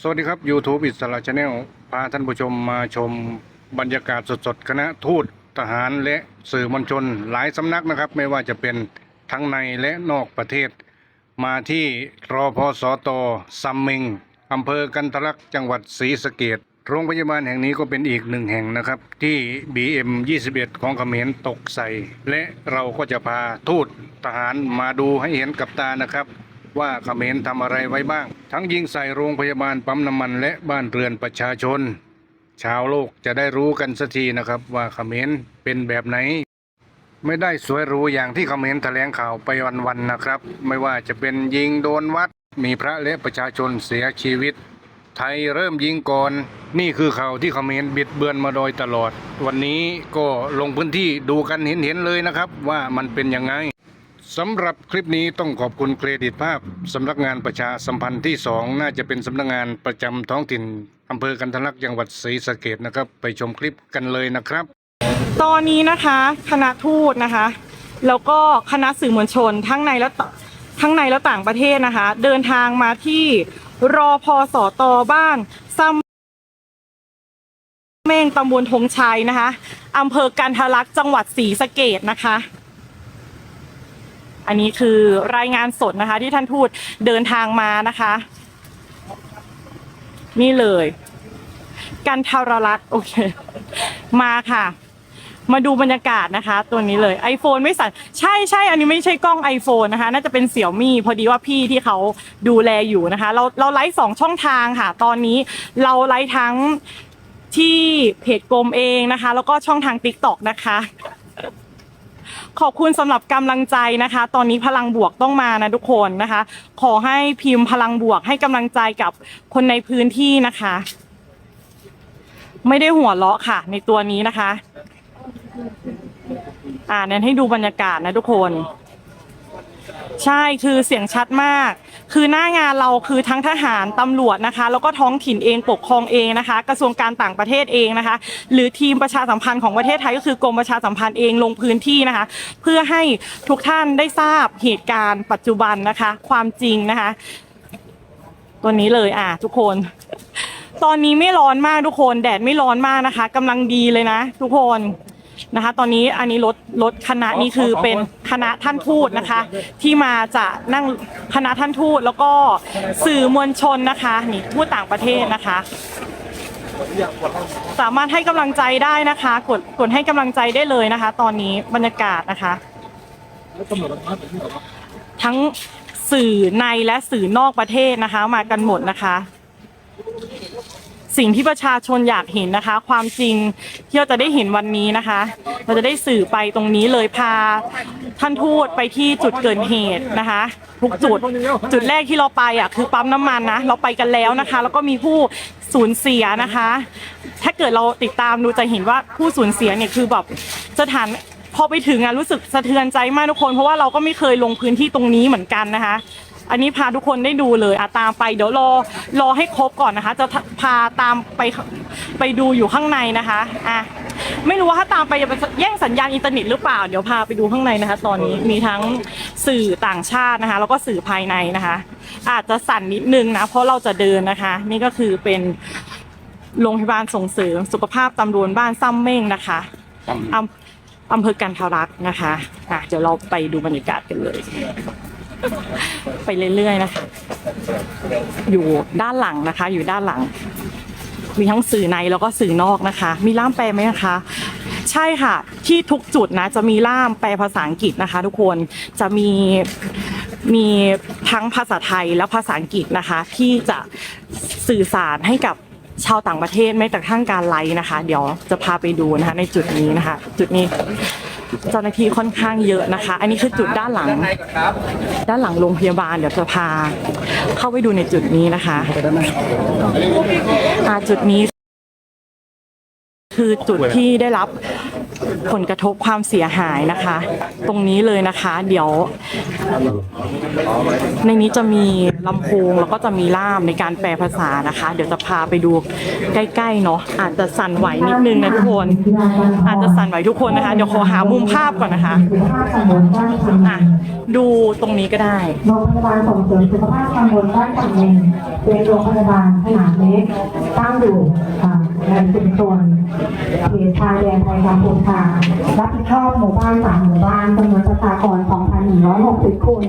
สวัสดีครับ YouTube อิสระชาแนลพาท่านผู้ชมมาชมบรรยากาศสดๆ คณะทูตทหารและสื่อมวลชนหลายสำนักนะครับ ไม่ว่าจะเป็นทั้งในและนอกประเทศ มาที่รอพอสอตอซัมมิงอำเภอกันทะลักจังหวัดศรีสะเกดโรงพยาบาลแห่งนี้ก็เป็นอีกหนึ่งแห่งนะครับ ที่ BM 21 ของเขมรตกใส่ และเราก็จะพาทูตทหารมาดูให้เห็นกับตานะครับ ว่าเขมรทำอะไรไว้บ้าง ทั้งยิงใส่โรงพยาบาลปั๊มน้ำมันและบ้านเรือนประชาชน ชาวโลกจะได้รู้กันสักทีนะครับ ว่าเขมรเป็นแบบไหน ไม่ได้สวยหรูอย่างที่เขมรแถลงข่าวไปวันๆนะครับ ไม่ว่าจะเป็นยิงโดนวัด มีพระและประชาชนเสียชีวิต ไทยเริ่มยิงก่อน นี่คือข่าวที่เขมรบิดเบือนมาโดยตลอด วันนี้ก็ลงพื้นที่ดูกันเห็นๆเลยนะครับ ว่ามันเป็นยังไง สำหรับคลิปนี้ต้องขอบคุณเครดิตภาพสำนักงานประชาสัมพันธ์ที่ 2 น่าจะเป็นสำนักงานประจำท้องถิ่นอำเภอกันทะลักจังหวัดศรีสะเกดนะครับ ไปชมคลิปกันเลยนะครับ ตอนนี้นะคะคณะทูตนะคะ แล้วก็คณะสื่อมวลชนทั้งในและต่ทั้งในและต่างประเทศนะคะ เดินทางมาที่รอพอสอตอบ้านซัมเม่งตำบลธงชัยนะคะอำเภอกันทะลักจังหวัดศรีสะเกดนะคะ อันนี้คือรายงานสดนะคะ ที่ท่านทูตเดินทางมานะคะ นี่เลย กันทรลักษ์โอเค มาค่ะ มาดูบรรยากาศนะคะ ตัวนี้เลย iPhone ไม่สั่นใช่ใช่อันนี้ไม่ใช่กล้อง iPhone นะคะ น่าจะเป็นเสี่ยวมี่พอดีว่าพี่ที่เขาดูแลอยู่นะคะ เราเราไลฟ์สองช่องทางค่ะ ตอนนี้เราไลฟ์ทั้งที่เพจกรมเองนะคะ แล้วก็ช่องทาง Tik t o อกนะคะ ขอบคุณสำหรับกำลังใจนะคะ ตอนนี้พลังบวกต้องมานะทุกคนนะคะ ขอให้พิมพ์พลังบวกให้กำลังใจกับคนในพื้นที่นะคะ ไม่ได้หัวเราะค่ะ ในตัวนี้นะคะ อ่านั้นให้ดูบรรยากาศนะทุกคน ใช่คือเสียงชัดมาก คือหน้างานเราคือทั้งทหารตำรวจนะคะ แล้วก็ท้องถิ่นเองปกครองเองนะคะ กระทรวงการต่างประเทศเองนะคะ หรือทีมประชาสัมพันธ์ของประเทศไทยก็คือกรมประชาสัมพันธ์เองลงพื้นที่นะคะ เพื่อให้ทุกท่านได้ทราบเหตุการณ์ปัจจุบันนะคะ ความจริงนะคะ ตัวนี้เลยอะทุกคน ตอนนี้ไม่ร้อนมากทุกคน แดดไม่ร้อนมากนะคะกำลังดีเลยนะ ทุกคน นะคะ ตอนนี้อันนี้รถรถคณะนี้คือเป็นคณะท่านทูตนะคะ ที่มาจะนั่งคณะท่านทูตแล้วก็สื่อมวลชนนะคะนี่ทูตต่างประเทศนะคะ สามารถให้กำลังใจได้นะคะ กดกดให้กำลังใจได้เลยนะคะ ตอนนี้บรรยากาศนะคะ ทั้งสื่อในและสื่อนอกประเทศนะคะ มากันหมดนะคะ สิ่งที่ประชาชนอยากเห็นนะคะ ความจริงที่เราจะได้เห็นวันนี้นะคะ เราจะได้สื่อไปตรงนี้เลยพาท่านทูตไปที่จุดเกิดเหตุนะคะทุกจุดจุดแรกที่เราไปอะคือปั๊มน้ำมันนะเราไปกันแล้วนะคะ แล้วก็มีผู้สูญเสียนะคะ ถ้าเกิดเราติดตามดูจะเห็นว่าผู้สูญเสียเนี่ยคือแบบสถานพอไปถึงอะรู้สึกสะเทือนใจมากทุกคน เพราะว่าเราก็ไม่เคยลงพื้นที่ตรงนี้เหมือนกันนะคะ อันนี้พาทุกคนได้ดูเลยอะตามไปเดี๋ยวรอรอให้ครบก่อนนะคะ จะพาตามไปไปดูอยู่ข้างในนะคะอะไม่รู้ว่าถ้าตามไปจะเป็นแย่งสัญญาณอินเทอร์เน็ตหรือเปล่า เดี๋ยวพาไปดูข้างในนะคะ ตอนนี้มีทั้งสื่อต่างชาตินะคะ แล้วก็สื่อภายในนะคะ อาจจะสั่นนิดนึงนะเพราะเราจะเดินนะคะ นี่ก็คือเป็นโรงพยาบาลส่งเสริมสุขภาพตำบลบ้านซ้ำเม่งนะคะอำอำเภอกันทารักษ์นะคะอะเดี๋ยวเราไปดูบรรยากาศกันเลย ไปเรื่อยๆนะคะ อยู่ด้านหลังนะคะ อยู่ด้านหลัง มีทั้งสื่อในแล้วก็สื่อนอกนะคะ มีล่ามแปลไหมนะคะ ใช่ค่ะ ที่ทุกจุดนะจะมีล่ามแปลภาษาอังกฤษนะคะ ทุกคนจะมีมีทั้งภาษาไทยและภาษาอังกฤษนะคะ ที่จะสื่อสารให้กับชาวต่างประเทศไม่แต่ทั้งการไลฟ์นะคะ เดี๋ยวจะพาไปดูนะคะ ในจุดนี้นะคะ จุดนี้ เจ้าหน้าที่ค่อนข้างเยอะนะคะ อันนี้คือจุดด้านหลัง ด้านหลังโรงพยาบาลเดี๋ยวจะพา เข้าไปดูในจุดนี้นะคะอ่าจุดนี้ คือจุดที่ได้รับ ผลกระทบความเสียหายนะคะ ตรงนี้เลยนะคะ เดี๋ยว ในนี้จะมีลำโพงแล้วก็จะมีล่ามในการแปลภาษานะคะ เดี๋ยวจะพาไปดูใกล้ๆเนาะอาจจะสั่นไหวนิดนึงนะทุกคน อาจจะสั่นไหวทุกคนนะคะ เดี๋ยวขอหามุมภาพก่อนนะคะอะดูตรงนี้ก็ได้โรงพยาบาลส่งเสริมสุขภาพตำบลบ้านคำเองเป็นโรงพยาบาลขนาดเล็กตั้งอยู่ อ่าในชุมชนเขตชายแดนไทยกัมพูชารับผิดชอบหมู่บ้านสามหมู่บ้านจำนวนประชากร 2,160 คน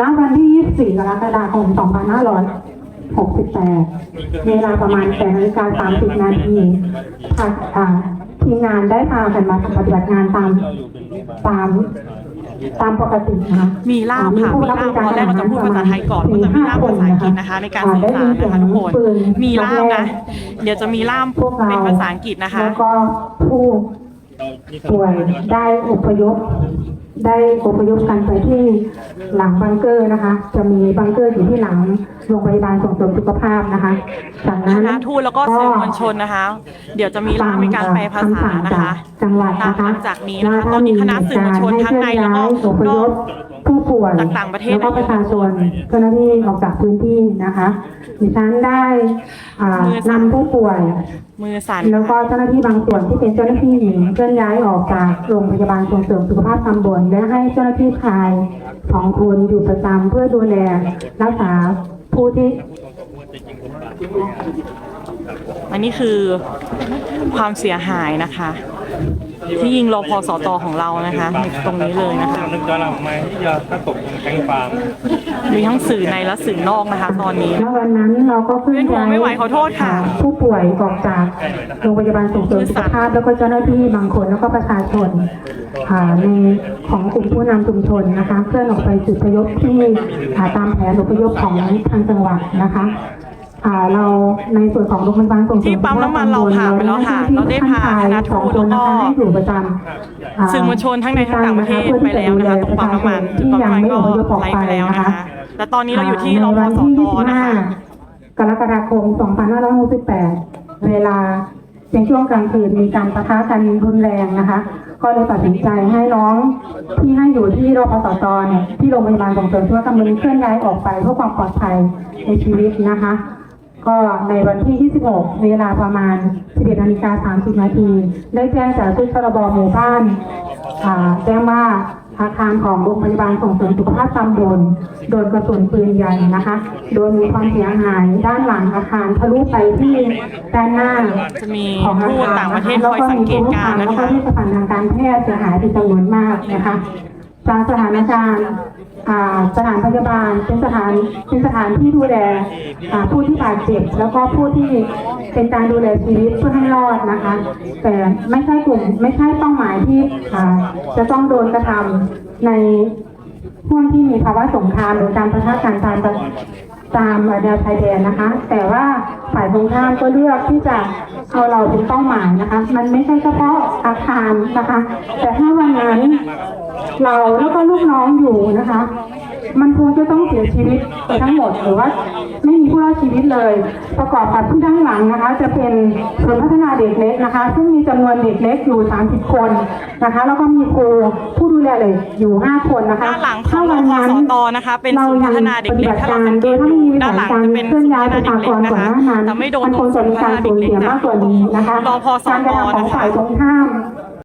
ณ วันที่ 24 กรกฎาคม 2568 เวลาประมาณ8นาฬิกา30 นาทีทางอ่าทีมงานได้พากันมาปฏิบัติงานตามตาม ตามปกตินะคะมีล่ามค่ะมีล่ามตอนแรกเราจะพูดภาษาไทยก่อนก็จะมีล่ามภาษาอังกฤษนะคะ ในการสื่อสารนะคะทุกคนมีล่ามนะ เดี๋ยวจะมีล่ามพวกเราเป็นภาษาอังกฤษนะคะแล้วก็ผู้ป่วยได้อพยพได้อพยพกันไปที่ หลังบังเกอร์นะคะ จะมีบังเกอร์อยู่ที่หลังโรงพยาบาลส่งเสริมสุขภาพนะคะจากคนั้นณะทูตแล้วก็สื่อมวลชนนะคะ เดี๋ยวจะมีล่ามในการแปลภาษานะคะจังหวัดนะคะหลังจากนี้นะคะตอนนี้คณะสื่อมวลชนทั้งในแล้วก็อพนยอกพ ผู้ป่วยต่างๆประเทศ แล้วก็ประชาชนเจ้าหน้าที่ออกจากพื้นที่นะคะดิฉันได้อ่านำผู้ป่วย มือสั่น แล้วก็เจ้าหน้าที่บางส่วนที่เป็นเจ้าหน้าที่หญิงเคลื่อนย้ายออกจากโรงพยาบาลส่งเสริมสุขภาพตำบลและให้เจ้าหน้าที่ชายสองคนอยู่ประจำเพื่อดูแลรักษาผู้ที่ อันนี้คือความเสียหายนะคะ ที่ยิงรอพอสตของเรานะคะในตรงนี้เลยนะคะนึกย้อนหลังไหมที่จะถ้าตกตรงแทงฟางมีทั้งสื่อในและสื่อนอกนะคะ ตอนนี้ณวันนั้นเราก็เคลื่อนเวียนหัวย้ายไม่ไหวขอโทษค่ะ ผู้ป่วยออกจากโรงพยาบาลส่งเสริมสุขภาพ แล้วก็เจ้าหน้าที่บางคนแล้วก็ประชาชนอ่าในของกลุ่มผู้นำชุมชนนะคะเคลื่อนออกไปจุดพยพที่อ่าตามแผนอพยพของทางจังหวัดนะคะอ่า เราในส่วนของโรงพยาบาลส่งเสริมที่ปั๊มน้ำมันเราผ่านไปแล้วค่ะเราได้พาคณะทูตสองคนนะคะแล้วก็ให้อยู่ประจำาสื่อมวลชนทั้งในทั้งต่างประเทศไปแล้วนะคะตรงปั๊มน้ำมันจุดที่ปั๊มยังน้ำมันไม่ก็อพยพออกไลไปฟ์ไปแล้วนะนะคะคะและตอนนี้เราอยู่ที่รอพอสตนะคะกรกฎาคม 2568 เวลาเป็นช่วงกลางคืนมีการประทะกันรุนแรงนะคะ ก็เลยตัดสินใจให้น้องที่ให้อยู่ที่รพสตเนี่ยที่โรงพยาบาลส่งเสริมสุขภาพตำบลเคลื่อนย้ายออกไปเพื่อความปลอดภัยในชีวิตนะคะ ก็ในวันที่ 26 เวลาประมาณ 11นาฬิกา30 นาที ได้แจ้งจากชุดพรบหมู่บ้านอ่าแจ้งว่าอาคารของโรงพยาบาลส่งเสริมสุขภาพตำบลโดนกระสุนปืนใหญ่นะคะ โดยมีความเสียหายด้านหลังอาคารทะลุไปที่ด้านหน้าจะมีของอาทูตคารต่างประเทศแล้วคอยก็สังมีเกตผู้การณ์แล้วนะก็คะที่สถานทางการแพทย์เสียหายเป็นจำนวนมากนะคะจากสถานการณ์อ่า สถานพยาบาลเป็นสถานเป็นสถานที่ดูแลผู้ที่บาดเจ็บ แล้วก็ผู้ที่เป็นการดูแลชีวิตเพื่อให้รอดนะคะ แต่ไม่ใช่กลุ่มไม่ใช่เป้าหมายที่จะต้องโดนกระทำในช่วงที่มีภาวะสงครามหรือการประทะกันตามตามแนวชายแดนนะคะ แต่ว่าฝ่ายตรงข้ามก็เลือกที่จะเอาเราเป็นเป้าหมายนะคะ มันไม่ใช่เฉพาะอาคารนะคะ แต่ถ้าวันนั้น เราแล้วก็ลูกน้องอยู่นะคะ มันคงจะต้องเสียชีวิตไปทั้งหมดหรือว่าไม่มีผู้รอดชีวิตเลย ประกอบกับที่ด้านหลังนะคะ จะเป็นศูนย์พัฒนาเด็กเล็กนะคะ ซึ่งมีจำนวนเด็กเล็กอยู่ 30 คนนะคะ แล้วก็มีครูผู้ดูแลเด็กอยู่ 5 คนนะคะด้านหลังของถ้าวันนั้นรพสตนะคะ เป็นศูนย์พัฒนาเด็กเล็กถ้าเราสังเกตโดยถ้าไม่มีด้านหลังการจะเป็นเคลื่อนย้ายศูประนย์ชาพัฒกนารเด็กก่อนเล็กหนะคะน้านั้นแต่ไม่โดนมันคงจะมีการสูญเสียมากกว่านี้นะคะรพสการกระตทำของนะคะฝ่ายตรงข้าม